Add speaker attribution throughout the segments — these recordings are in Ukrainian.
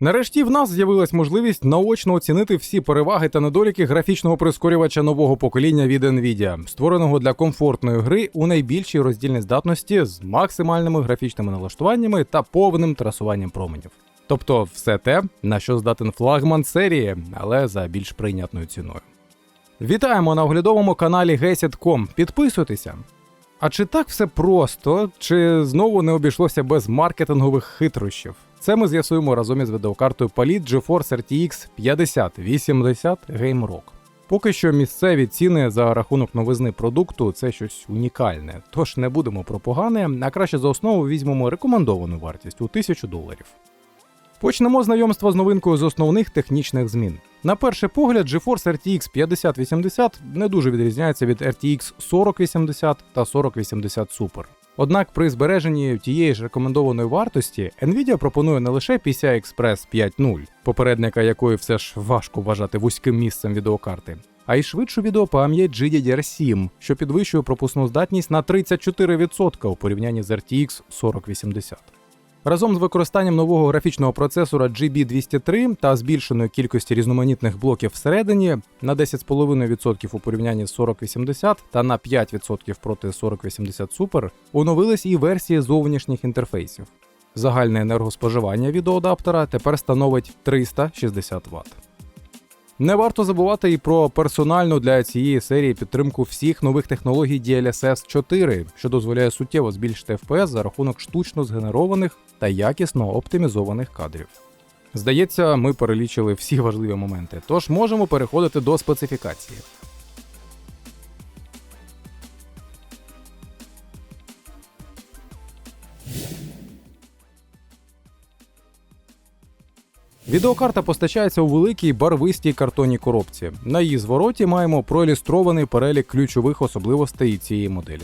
Speaker 1: Нарешті в нас з'явилась можливість наочно оцінити всі переваги та недоліки графічного прискорювача нового покоління від Nvidia, створеного для комфортної гри у найбільшій роздільній здатності з максимальними графічними налаштуваннями та повним трасуванням променів. Тобто все те, на що здатен флагман серії, але за більш прийнятною ціною. Вітаємо на оглядовому каналі Gesit.com. Підписуйтеся. А чи так все просто, чи знову не обійшлося без маркетингових хитрощів? Це ми з'ясуємо разом із відеокартою Palit GeForce RTX 5080 Game Rock. Поки що місцеві ціни за рахунок новизни продукту це щось унікальне, тож не будемо про погане, а краще за основу візьмемо рекомендовану вартість у 1000 доларів. Почнемо знайомство з новинкою з основних технічних змін. На перший погляд, GeForce RTX 5080 не дуже відрізняється від RTX 4080 та 4080 Super. Однак при збереженні тієї ж рекомендованої вартості Nvidia пропонує не лише PCI Express 5.0, попередника якої все ж важко вважати вузьким місцем відеокарти, а й швидшу відеопам'ять GDDR7, що підвищує пропускну здатність на 34% у порівнянні з RTX 4080. Разом з використанням нового графічного процесора GB203 та збільшеної кількості різноманітних блоків всередині на 10,5% у порівнянні з 4080 та на 5% проти 4080 Super, оновились і версії зовнішніх інтерфейсів. Загальне енергоспоживання відеоадаптера тепер становить 360 Вт. Не варто забувати і про персональну для цієї серії підтримку всіх нових технологій DLSS 4, що дозволяє суттєво збільшити FPS за рахунок штучно згенерованих та якісно оптимізованих кадрів. Здається, ми перелічили всі важливі моменти, тож можемо переходити до специфікації. Відеокарта постачається у великій барвистій картонній коробці. На її звороті маємо проілюстрований перелік ключових особливостей цієї моделі.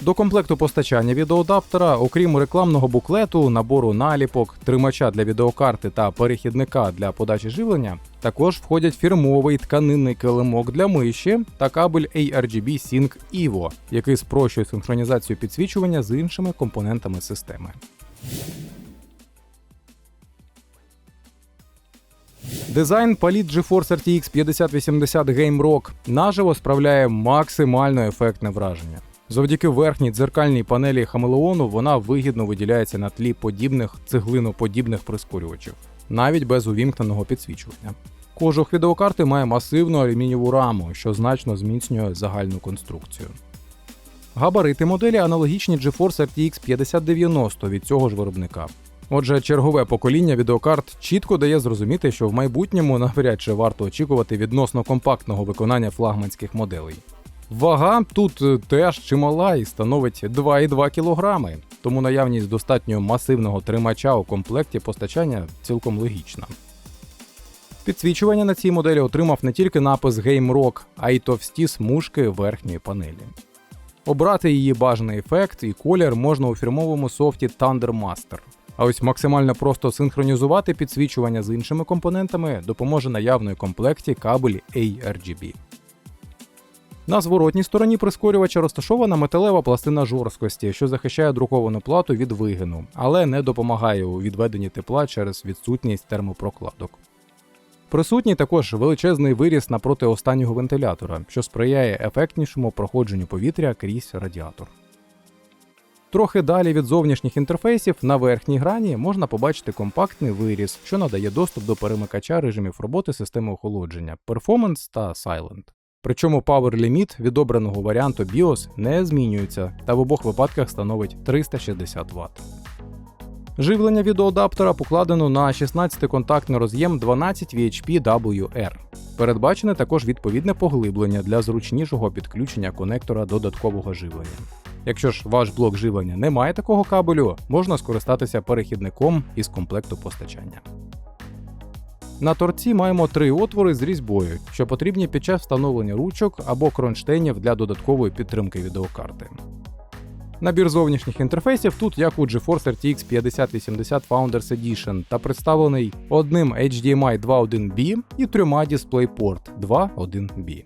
Speaker 1: До комплекту постачання відеоадаптера, окрім рекламного буклету, набору наліпок, тримача для відеокарти та перехідника для подачі живлення, також входять фірмовий тканинний килимок для миші та кабель ARGB Sync EVO, який спрощує синхронізацію підсвічування з іншими компонентами системи. Дизайн Palit GeForce RTX 5080 Game Rock наживо справляє максимально ефектне враження. Завдяки верхній дзеркальній панелі хамелеону вона вигідно виділяється на тлі подібних цеглиноподібних прискорювачів, навіть без увімкненого підсвічування. Кожух відеокарти має масивну алюмінієву раму, що значно зміцнює загальну конструкцію. Габарити моделі аналогічні GeForce RTX 5090 від цього ж виробника. Отже, чергове покоління відеокарт чітко дає зрозуміти, що в майбутньому навряд чи варто очікувати відносно компактного виконання флагманських моделей. Вага тут е, теж чимала і становить 2,2 кг, тому наявність достатньо масивного тримача у комплекті постачання цілком логічна. Підсвічування на цій моделі отримав не тільки напис Game Rock, а й товсті смужки верхньої панелі. Обрати її бажаний ефект і колір можна у фірмовому софті Thunder Master. А ось максимально просто синхронізувати підсвічування з іншими компонентами допоможе наявної комплекті кабель ARGB. На зворотній стороні прискорювача розташована металева пластина жорсткості, що захищає друковану плату від вигину, але не допомагає у відведенні тепла через відсутність термопрокладок. Присутній також величезний виріс напроти останнього вентилятора, що сприяє ефектнішому проходженню повітря крізь радіатор. Трохи далі від зовнішніх інтерфейсів на верхній грані можна побачити компактний виріз, що надає доступ до перемикача режимів роботи системи охолодження Performance та Silent. Причому Power Limit відобраного варіанту BIOS не змінюється та в обох випадках становить 360 Вт. Живлення відеоадаптера покладено на 16-контактний роз'єм 12 VHP WR. Передбачене також відповідне поглиблення для зручнішого підключення конектора додаткового живлення. Якщо ж ваш блок живлення не має такого кабелю, можна скористатися перехідником із комплекту постачання. На торці маємо три отвори з різьбою, що потрібні під час встановлення ручок або кронштейнів для додаткової підтримки відеокарти. Набір зовнішніх інтерфейсів тут, як у GeForce RTX 5080 Founders Edition, та представлений одним HDMI 2.1B і трьома DisplayPort 2.1B.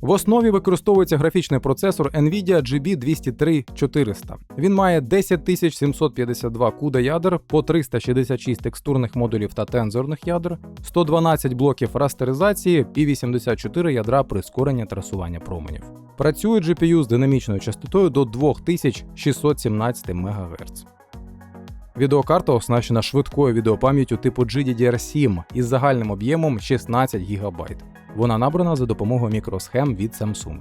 Speaker 1: В основі використовується графічний процесор Nvidia GB203 Він має 10752 куда ядер по 366 текстурних модулів та тензорних ядер, 112 блоків растеризації і 84 ядра прискорення трасування променів. Працює GPU з динамічною частотою до 2617 МГц. Відеокарта оснащена швидкою відеопам'яттю типу GDDR7 із загальним об'ємом 16 ГБ. Вона набрана за допомогою мікросхем від Samsung.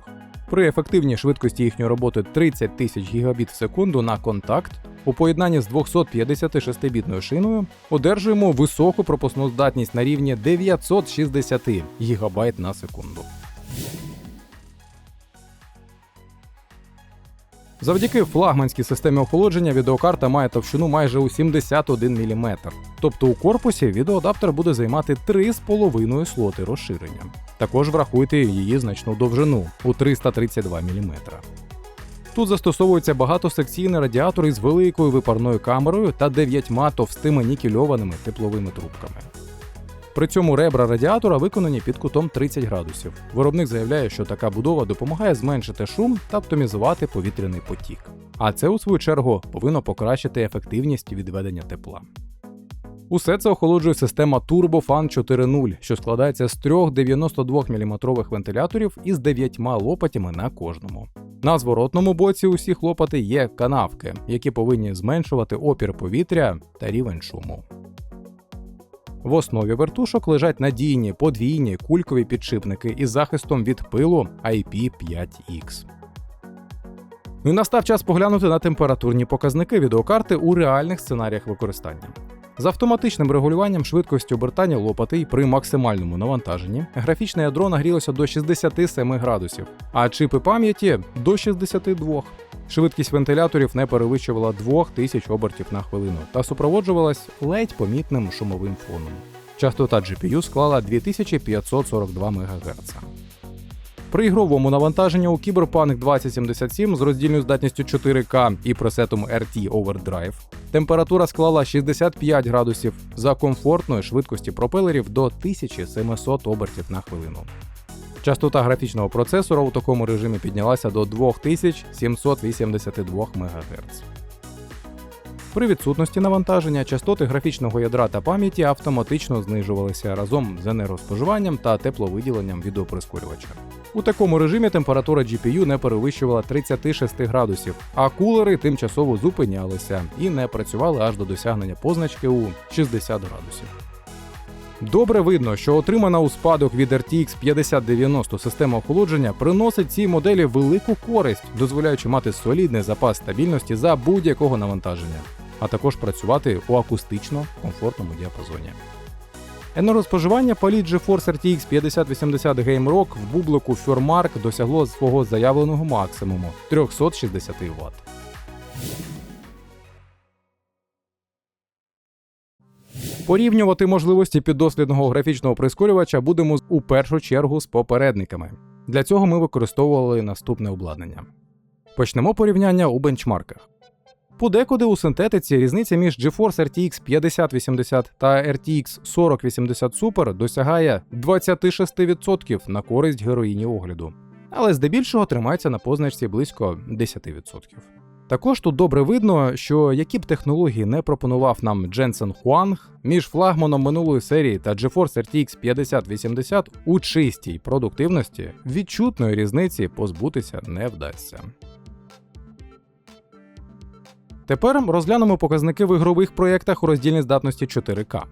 Speaker 1: При ефективній швидкості їхньої роботи 30 тисяч гігабіт в секунду на контакт у поєднанні з 256-бітною шиною одержуємо високу пропускну здатність на рівні 960 ГБ на секунду. Завдяки флагманській системі охолодження відеокарта має товщину майже у 71 мм. Тобто у корпусі відеоадаптер буде займати 3,5 слоти розширення. Також врахуйте її значну довжину у 332 мм. Тут застосовується багатосекційний радіатор із великою випарною камерою та дев'ятьма товстими нікельованими тепловими трубками. При цьому ребра радіатора виконані під кутом 30 градусів. Виробник заявляє, що така будова допомагає зменшити шум та оптимізувати повітряний потік. А це, у свою чергу, повинно покращити ефективність відведення тепла. Усе це охолоджує система TurboFan 4.0, що складається з трьох 92 мм вентиляторів із дев'ятьма лопатями на кожному. На зворотному боці усіх лопати є канавки, які повинні зменшувати опір повітря та рівень шуму. В основі вертушок лежать надійні подвійні кулькові підшипники із захистом від пилу IP5X. Ну і настав час поглянути на температурні показники відеокарти у реальних сценаріях використання. З автоматичним регулюванням швидкості обертання лопатей при максимальному навантаженні графічне ядро нагрілося до 67 градусів, а чипи пам'яті до 62. Швидкість вентиляторів не перевищувала 2000 обертів на хвилину та супроводжувалась ледь помітним шумовим фоном. Частота GPU склала 2542 МГц. При ігровому навантаженні у Cyberpunk 2077 з роздільною здатністю 4К і пресетом RT Overdrive температура склала 65 градусів за комфортної швидкості пропелерів до 1700 обертів на хвилину. Частота графічного процесора у такому режимі піднялася до 2782 МГц. При відсутності навантаження частоти графічного ядра та пам'яті автоматично знижувалися разом з енергоспоживанням та тепловиділенням відеоприскорювача. У такому режимі температура GPU не перевищувала 36 градусів, а кулери тимчасово зупинялися і не працювали аж до досягнення позначки у 60 градусів. Добре видно, що отримана у спадок від RTX 5090 система охолодження приносить цій моделі велику користь, дозволяючи мати солідний запас стабільності за будь-якого навантаження, а також працювати у акустично комфортному діапазоні. Енергоспоживання паліт GeForce RTX 5080 Game Rock в бублику Furmark досягло свого заявленого максимуму 360 Вт. Порівнювати можливості піддослідного графічного прискорювача будемо у першу чергу з попередниками. Для цього ми використовували наступне обладнання. Почнемо порівняння у бенчмарках. Подекуди у синтетиці різниця між GeForce RTX 5080 та RTX 4080 Super досягає 26% на користь героїні огляду, але здебільшого тримається на позначці близько 10%. Також тут добре видно, що які б технології не пропонував нам Jensen Huang, між флагманом минулої серії та GeForce RTX 5080 у чистій продуктивності відчутної різниці позбутися не вдасться. Тепер розглянемо показники в ігрових проєктах у роздільній здатності 4К.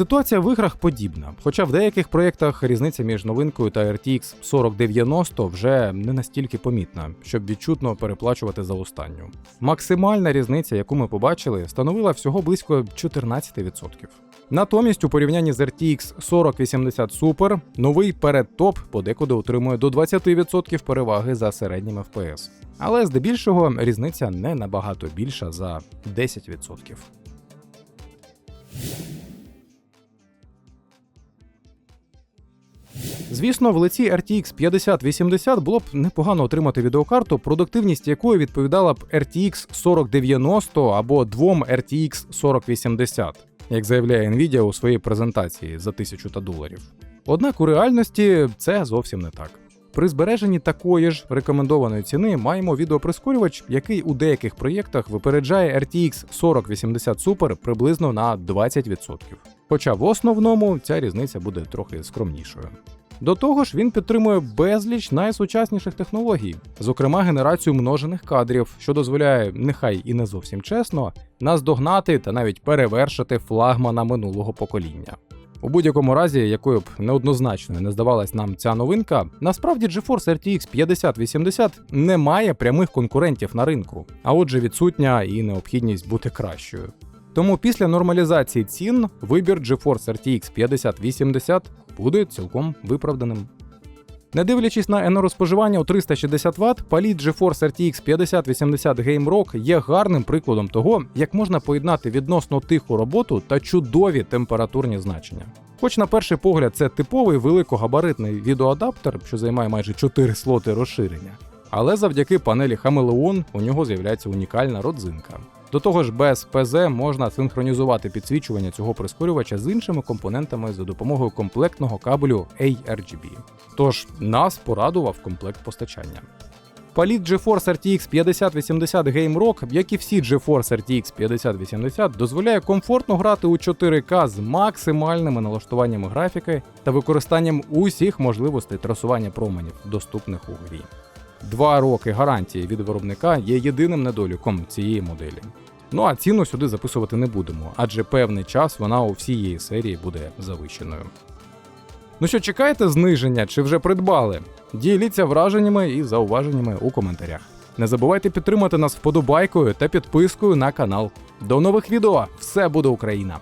Speaker 1: Ситуація в іграх подібна, хоча в деяких проєктах різниця між новинкою та RTX 4090 вже не настільки помітна, щоб відчутно переплачувати за останню. Максимальна різниця, яку ми побачили, становила всього близько 14%. Натомість, у порівнянні з RTX 4080 Super, новий передтоп подекуди отримує до 20% переваги за середнім FPS. Але здебільшого різниця не набагато більша за 10%. Звісно, в лиці RTX 5080 було б непогано отримати відеокарту, продуктивність якої відповідала б RTX 4090 або двом RTX 4080, як заявляє Nvidia у своїй презентації за 1000 та доларів. Однак у реальності це зовсім не так. При збереженні такої ж рекомендованої ціни маємо відеоприскорювач, який у деяких проєктах випереджає RTX 4080 Super приблизно на 20%. Хоча в основному ця різниця буде трохи скромнішою. До того ж, він підтримує безліч найсучасніших технологій, зокрема генерацію множених кадрів, що дозволяє, нехай і не зовсім чесно, наздогнати та навіть перевершити флагмана минулого покоління. У будь-якому разі, якою б неоднозначною не здавалась нам ця новинка, насправді GeForce RTX 5080 не має прямих конкурентів на ринку, а отже, відсутня і необхідність бути кращою. Тому після нормалізації цін вибір GeForce RTX 5080 буде цілком виправданим. Не дивлячись на енергоспоживання у 360 Вт, паліт GeForce RTX 5080 Game Rock є гарним прикладом того, як можна поєднати відносно тиху роботу та чудові температурні значення. Хоч на перший погляд це типовий великогабаритний відеоадаптер, що займає майже 4 слоти розширення, але завдяки панелі Хамелеон у нього з'являється унікальна родзинка. До того ж, без ПЗ можна синхронізувати підсвічування цього прискорювача з іншими компонентами за допомогою комплектного кабелю ARGB. Тож нас порадував комплект постачання. Паліт GeForce RTX 5080 Game Rock, як і всі GeForce RTX 5080, дозволяє комфортно грати у 4К з максимальними налаштуваннями графіки та використанням усіх можливостей трасування променів, доступних у грі. Два роки гарантії від виробника є єдиним недоліком цієї моделі. Ну а ціну сюди записувати не будемо, адже певний час вона у всієї серії буде завищеною. Ну що, чекаєте зниження чи вже придбали? Діліться враженнями і зауваженнями у коментарях. Не забувайте підтримати нас вподобайкою та підпискою на канал. До нових відео! Все буде Україна!